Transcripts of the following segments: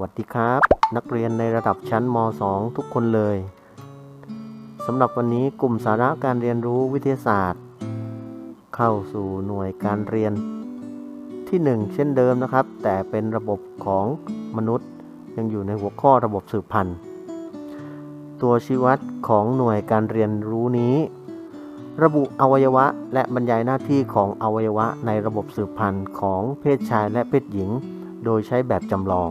สวัสดีครับ นักเรียนในระดับชั้นม .2 ทุกคนเลยสำหรับวันนี้กลุ่มสาระการเรียนรู้วิทยาศาสตร์ เข้าสู่หน่วยการเรียนที่ 1 เช่นเดิมนะครับ แต่เป็นระบบของมนุษย์ ยังอยู่ในหัวข้อระบบสืบพันธุ์ ตัวชี้วัดของหน่วยการเรียนรู้นี้ ระบุอวัยวะและบรรยายหน้าที่ของอวัยวะในระบบสืบพันธุ์ของเพศชายและเพศหญิง โดยใช้แบบจำลอง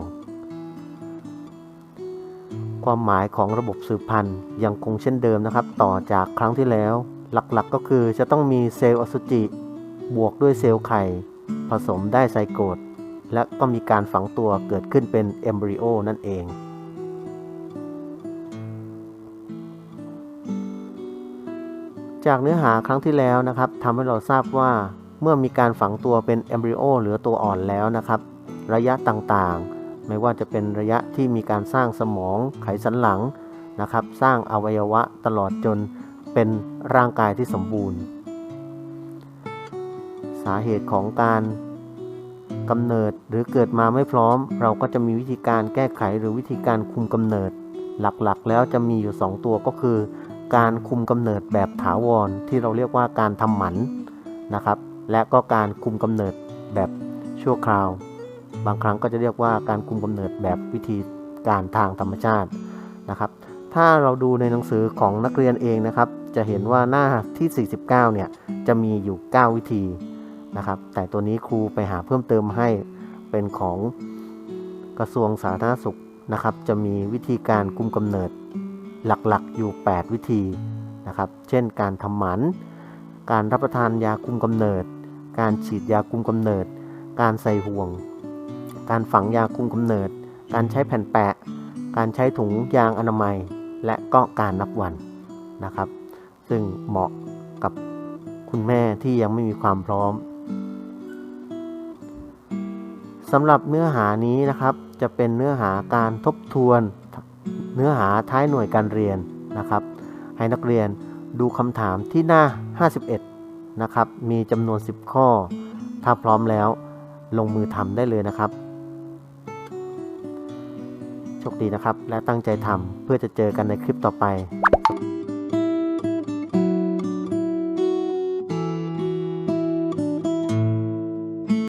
ความหมายของระบบสืบพันธุ์ยังคงเช่นเดิมนะครับ ต่อจากครั้งที่แล้ว หลักๆก็คือจะต้องมีเซลล์อสุจิ บวกด้วยเซลล์ไข่ ผสมได้ไซโกตและก็มีการฝังตัวเกิดขึ้นเป็นเอมบริโอนั่นเองจากเนื้อหาครั้งที่แล้วนะครับทำให้เราทราบว่าเมื่อมีการฝังตัวเป็นเอมบริโอหรือตัวอ่อนแล้วนะครับ ระยะต่างๆ ไม่ว่าจะเป็นระยะที่มีการสร้างสมองไขสันหลังนะครับ สร้างอวัยวะตลอดจนเป็นร่างกายที่สมบูรณ์ สาเหตุของการกำเนิดหรือเกิดมาไม่พร้อม เราก็จะมีวิธีการแก้ไขหรือวิธีการคุมกำเนิด หลักๆ แล้วจะมีอยู่ 2 ตัวก็คือ การคุมกำเนิดแบบถาวรที่เราเรียกว่าการทำหมันนะครับ และก็การคุมกำเนิดแบบชั่วคราว บางครั้งก็จะเรียกว่าการคุมกำเนิดแบบวิธีการทางธรรมชาตินะครับ ถ้าเราดูในหนังสือของนักเรียนเองนะครับ จะเห็นว่าหน้าที่ 49 เนี่ยจะมีอยู่ 9 วิธีนะครับ แต่ตัวนี้ครูไปหาเพิ่มเติมให้เป็นของกระทรวงสาธารณสุขนะครับ จะมีวิธีการคุมกำเนิดหลักๆอยู่ 8 วิธีนะครับ เช่น การทำหมัน การรับประทานยาคุมกำเนิด การฉีดยาคุมกำเนิด การใส่ห่วง การฝังยาคุมกำเนิด การใช้แผ่นแปะ การใช้ถุงยางอนามัย และก็การนับวันนะครับ ซึ่งเหมาะกับคุณแม่ที่ยังไม่มีความพร้อมสำหรับเนื้อหานี้นะครับจะเป็นเนื้อหาการทบทวนเนื้อหาท้ายหน่วยการเรียนนะครับ ให้นักเรียนดูคำถามที่หน้า 51 นะครับ มีจำนวน 10 ข้อ ถ้าพร้อมแล้วลงมือทำได้เลยนะครับ คดีนะครับ และตั้งใจทำเพื่อจะเจอกันในคลิปต่อไป